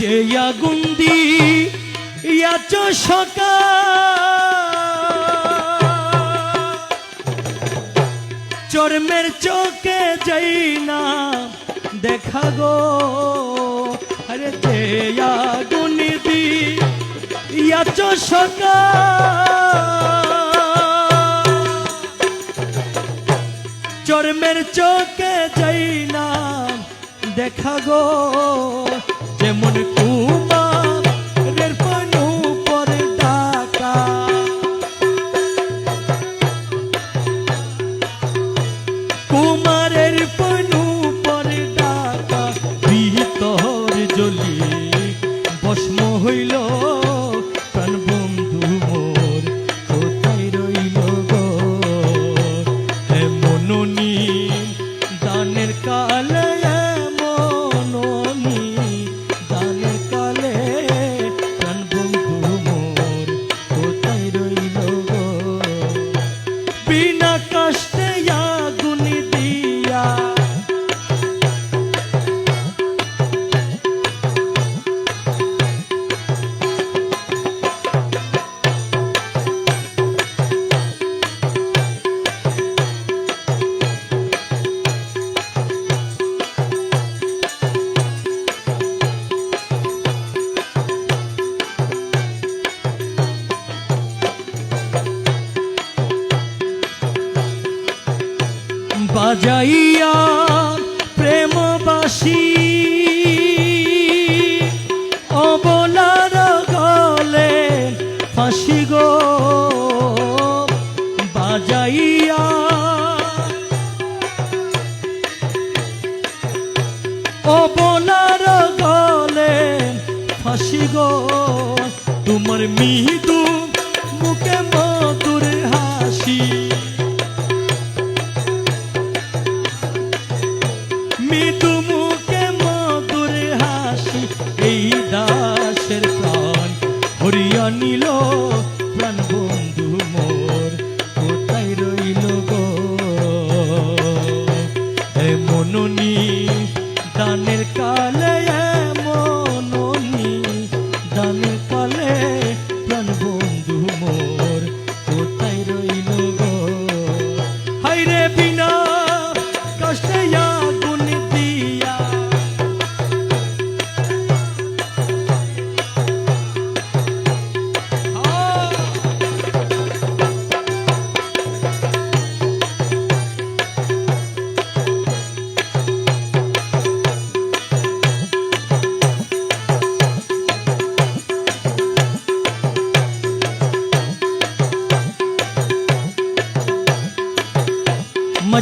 যে আগুন দিয়াছ সকাল চর্মের চোখে যাই না দেখা গো। আরে যে আগুন দিয়াছ সকাল চর্মের চোখে যাই না দেখা গো। মনে বাজাইয়া প্রেমবাসী। অবলার গলে ফাঁসি গো বাজাইয়া। অবলার গলে ফাঁসি গো তোমার মৃদু হরিয়া নিল প্রাণ বন্ধু মোর কোথায় রইল গো? মননি দানের কালে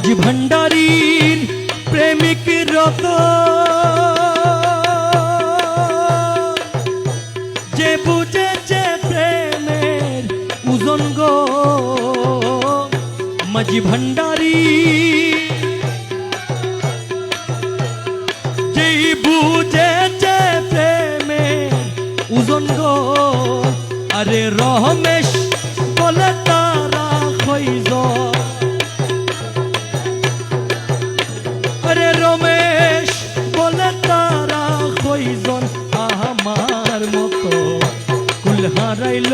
লক্ষ্মী ভান্ডারীর প্রেমিক রত। যে বুঝেছে প্রেমের উজন গো মাঝি ভান্ডারী যেই বুঝেছে প্রেমের উজন গো আরে রহমেশ বলে তা হারাইল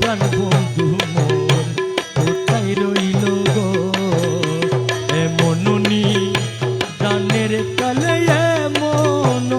প্রাণ বন্ধু মোর কোথায় রইল গো? এমন জানের কালে এমন